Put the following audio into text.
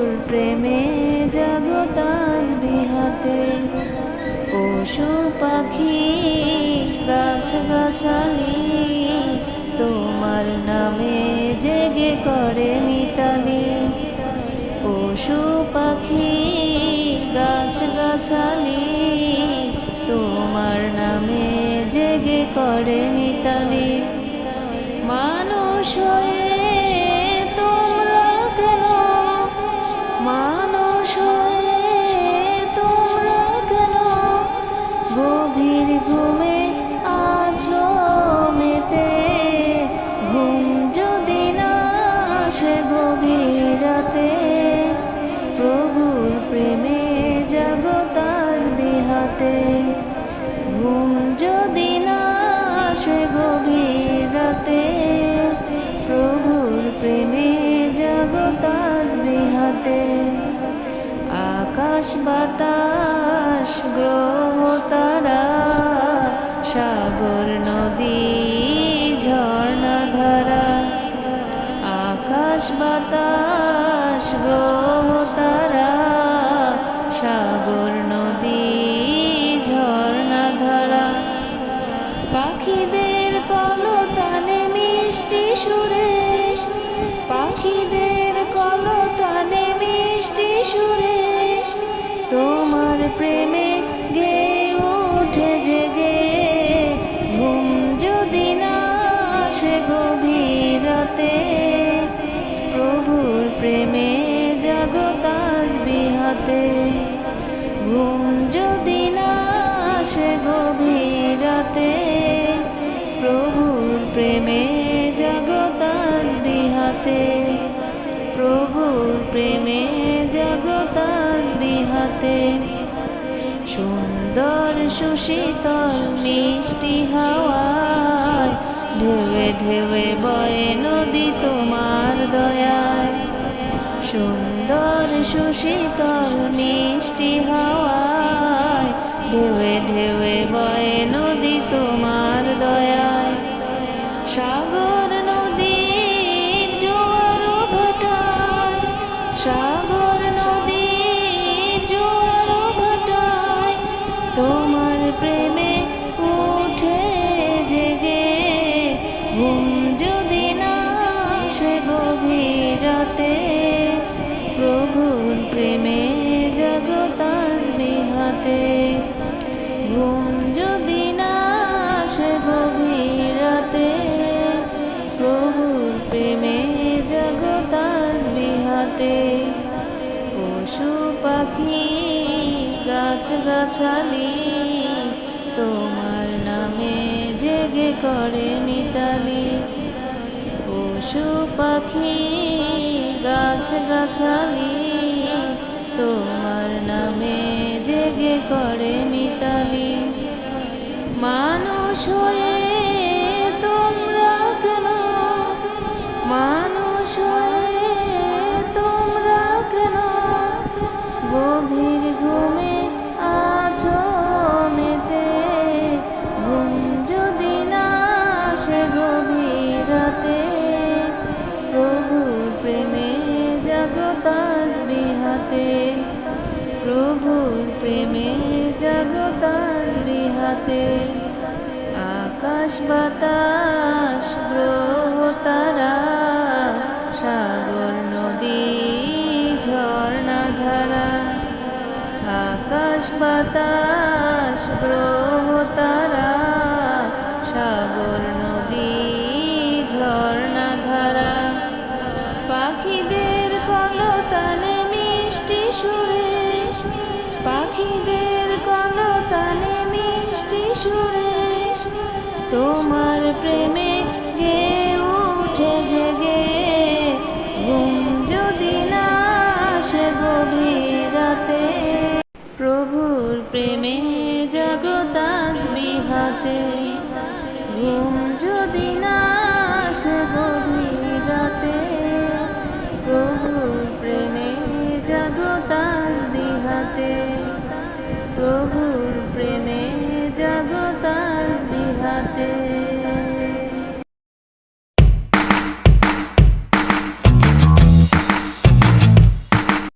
প্রভুর প্রেমে জগতাজ বিহাতে পশু পাখি গাছ গাছালি তোমার নামে জেগে করে মিতালি। পশু পাখি গাছ গাছালি তোমার নামে জেগে করে মিতালি। মানুষ হয়ে আসে গভীর রাতে। প্রভুর প্রেমে জগতাজ বিহাতে। আকাশ বাতাস, গ্রহ তারা, সাগর, নদী ঝর্ণা ধারা আকাশ বাতাস, গ্রহ প্রেমে জগতাজ বিহাতে ঘুম যদি না আসে গভীর রাতে, প্রভুর প্রেমে জগতাজ বিহাতে প্রভুর প্রেমে জগতাজ বিহাতে সুন্দর সুশীতল মিষ্টি হাওয়ায়, ঢেউয়ে ঢেউয়ে বয়ে নদী তোমার দয়ায়। সুন্দর সুশীতল মিষ্টি হওয়ায় ঢেউয়ে ঢেউয়ে বয় নদী তোমার দয়ায়। বিহাতে পশু পাখি গাছ গাছালি তোমার নামে জেগে করে মিতালি। পশু পাখি গাছ গাছালি তোমার নামে জেগে করে মিতালি। মানুষ হয়ে রাতে প্রভুর প্রেমে জগতাজ বিহাতে প্রভুর প্রেমে জগতাজ বিহাতে আকাশ বাতাস, গ্রহ, তারা, সাগর, নদী, ঝর্ণা, ধারা। আকাশ বাতাস, গ্রহ তোমার প্রেমে গে উঠে জেগে? ঘুম যদি না আসে প্রভুর প্রেমে জগতাস বিহাতে। ঘুম যদি না আসে প্রভুর প্রেমে জগতাস বিহাতে। প্রভুর প্রেমে জগৎ day.